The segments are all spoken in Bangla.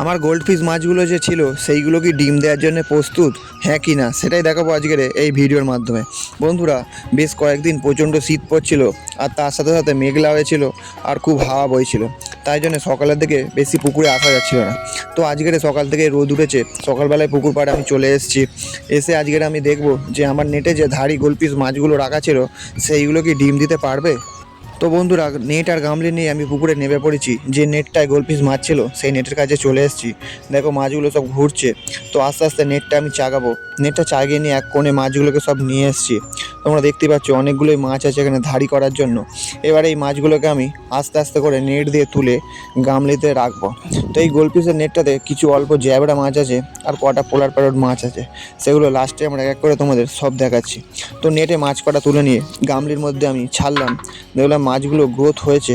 আমার গোল্ড মাছগুলো যে ছিল, সেইগুলো কি ডিম দেওয়ার জন্য প্রস্তুত? হ্যাঁ কি না? সেটাই দেখাবো আজকের এই ভিডিওর মাধ্যমে। বন্ধুরা, বেশ কয়েকদিন প্রচণ্ড শীত পড়ছিল, আর তার সাথে সাথে মেঘলা হয়েছিল, আর খুব হাওয়া বইছিল। তাই জন্য সকালের দিকে বেশি পুকুরে আসা যাচ্ছিল না। তো আজকের সকাল থেকে রোদ উঠেছে, সকালবেলায় পুকুর পাড়ে আমি চলে এসেছি। এসে আজকের আমি দেখব যে আমার নেটে যে ধাড়ি গোল্ড পিস মাছগুলো রাখা ছিল, সেইগুলো কি ডিম দিতে পারবে? তো বন্ধুরা নেট আর গামলি নিয়ে আমি পুকুরে নেমে পড়েছি। যে নেটটায় গোলপিস মাছ ছিল সেই নেটের কাছে চলে এসেছি। দেখো, মাছগুলো সব ঘুরছে। তো আস্তে আস্তে নেটটা আমি চাগাবো। নেটটা চাগিয়ে নিয়ে এক কোণে মাছগুলোকে সব নিয়ে এসেছি। তোমরা দেখতে পাচ্ছ, অনেকগুলোই মাছ আছে এখানে ধাড়ি করার জন্য। এবার এই মাছগুলোকে আমি আস্তে আস্তে করে নেট দিয়ে তুলে গামলিতে রাখব। তো এই গোলপিসের নেটটাতে কিছু অল্প জ্যাবড়া মাছ আছে আর কটা পোলার প্যারট মাছ আছে। সেগুলো লাস্টে আমরা এক করে তোমাদের সব দেখাচ্ছি। তো নেটে মাছ কটা তুলে নিয়ে গামলির মধ্যে আমি ছাড়লাম। দেখলাম মাছগুলো গ্রোথ হয়েছে।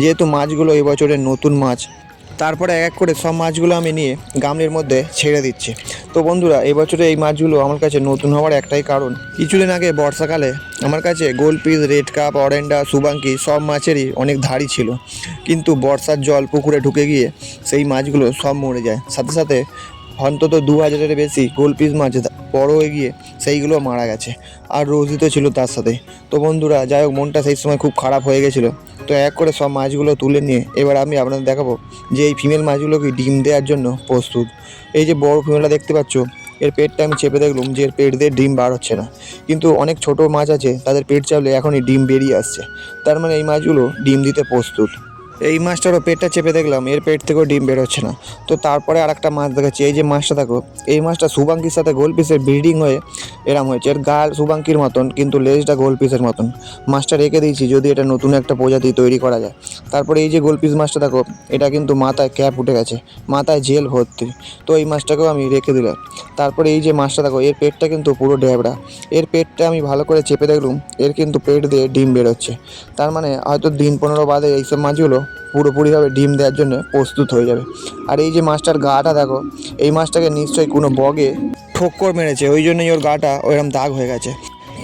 যেহেতু মাছগুলো এবছরের নতুন মাছ তারপরে এক এক করে সব মাছগুলো আমি নিয়ে গামলির মধ্যে ছেড়ে দিচ্ছি। তো বন্ধুরা এবছরে এই মাছগুলো আমার কাছে নতুন হওয়ার একটাই কারণ, কিছুদিন আগে বর্ষাকালে আমার কাছে গোল পিস রেড কাপ অরেন্ডা সুবাঙ্কি সব মাছেরই অনেক ধাড়ি ছিল। কিন্তু বর্ষার জল পুকুরে ঢুকে গিয়ে সেই মাছগুলো সব মরে যায়। সাথে সাথে অন্তত দু হাজারের বেশি গোল পিস মাছ বড় হয়ে গিয়ে সেইগুলো মারা গেছে। আর রোজিত ছিল তার সাথে। তো বন্ধুরা, যাই হোক, মনটা সেই সময় খুব খারাপ হয়ে গেছিল। তো এক করে সব মাছগুলো তুলে নিয়ে এবার আমি আপনাদের দেখাবো যে এই ফিমেল মাছগুলোকে ডিম দেওয়ার জন্য প্রস্তুত। এই যে বড় ফিমেলটা দেখতে পাচ্ছ, এর পেটটা আমি চেপে দেখলাম যে এর পেট দিয়ে ডিম বার হচ্ছে না। কিন্তু অনেক ছোট মাছ আছে, তাদের পেট চাপলে এখনই ডিম বেরিয়ে আসছে। তার মানে এই মাছগুলো ডিম দিতে প্রস্তুত। এই মাছটারও পেটটা চেপে দেখলাম, এর পেট থেকেও ডিম বেরোচ্ছে না। তো তারপরে আর একটা মাছ দেখাচ্ছি, এই যে মাছটা দেখো, এই মাছটা সুবাঙ্কির সাথে গোল পিসের ব্রিডিং হয়ে এরম হয়েছে। এর গাল সুবাঙ্কির মতন, কিন্তু লেজটা গোল পিসের মতন। মাছটা রেখে দিয়েছি, যদি এটা নতুন একটা প্রজাতি তৈরি করা যায়। তারপরে এই যে গোল পিস মাছটা দেখো, এটা কিন্তু মাথায় ক্যাপ উঠে গেছে, মাথায় জেল ভর্তি। তো এই মাছটাকেও আমি রেখে দিলাম। তারপরে এই যে মাছটা দেখো, এর পেটটা কিন্তু পুরো ড্যাবড়া এর পেটটা আমি ভালো করে চেপে দেখলুম, এর কিন্তু পেট দিয়ে ডিম বেরোচ্ছে তার মানে হয়তো দিন পনেরো বাদে এইসব মাছগুলো পুরোপুরিভাবে ডিম দেওয়ার জন্য প্রস্তুত হয়ে যাবে। আর এই যে মাছটার গাটা দেখো, এই মাছটাকে নিশ্চয়ই কোনো বগে ঠোক্কর মেরেছে, ওই জন্যই ওর গাটা ওইরকম দাগ হয়ে গেছে।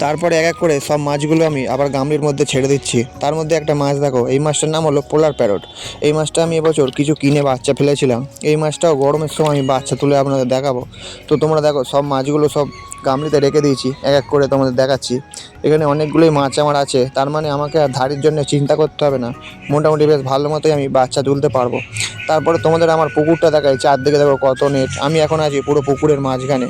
তারপরে এক এক করে সব মাছগুলো আমি আবার গামলির মধ্যে ছেড়ে দিচ্ছি। তার মধ্যে একটা মাছ দেখো, এই মাছটার নাম হলো পোলার প্যারট। এই মাছটা আমি এবছর কিছু কিনে বাচ্চা ফেলেছিলাম। এই মাছটাও গরমের সময় আমি বাচ্চা তুলে আপনাদের দেখাবো। তো তোমরা দেখো, সব মাছগুলো সব গামলিতে রেখে দিয়েছি, এক এক করে তোমাদের দেখাচ্ছি। এখানে অনেকগুলোই মাছ আমার আছে, তার মানে আমাকে আর ধারির জন্য চিন্তা করতে হবে না। মোটামুটি বেশ ভালো মতোই আমি বাচ্চা তুলতে পারব। তারপরে তোমাদের আমার পুকুরটা দেখাই, চারদিকে দেখো কত নেট। আমি এখন আছি পুরো পুকুরের মাঝখানে।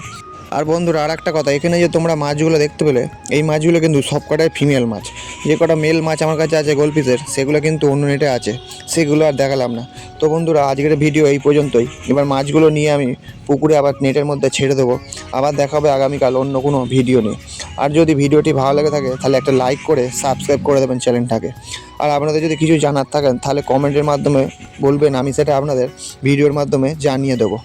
আর বন্ধুরা আর একটা কথা, এখানে যে তোমরা মাছগুলো দেখতে পেলে, এই মাছগুলো কিন্তু সব কটাই ফিমেল মাছ। যে কটা মেল মাছ আমার কাছে আছে গোলপিসের সেগুলো কিন্তু অন্য নেটে আছে। সেগুলো আর দেখালাম না। তো বন্ধুরা, আজকের ভিডিও এই পর্যন্তই। এবার মাছগুলো নিয়ে আমি পুকুরে আবার নেটের মধ্যে ছেড়ে দেবো। আবার দেখা হবে আগামীকাল অন্য কোনো ভিডিও নিয়ে। আর যদি ভিডিওটি ভালো লেগে থাকে, তাহলে একটা লাইক করে সাবস্ক্রাইব করে দেবেন চ্যানেলটাকে আর আপনাদের যদি কিছু জানার থাকেন তাহলে কমেন্টের মাধ্যমে বলবেন, আমি সেটা আপনাদের ভিডিওর মাধ্যমে জানিয়ে দেবো।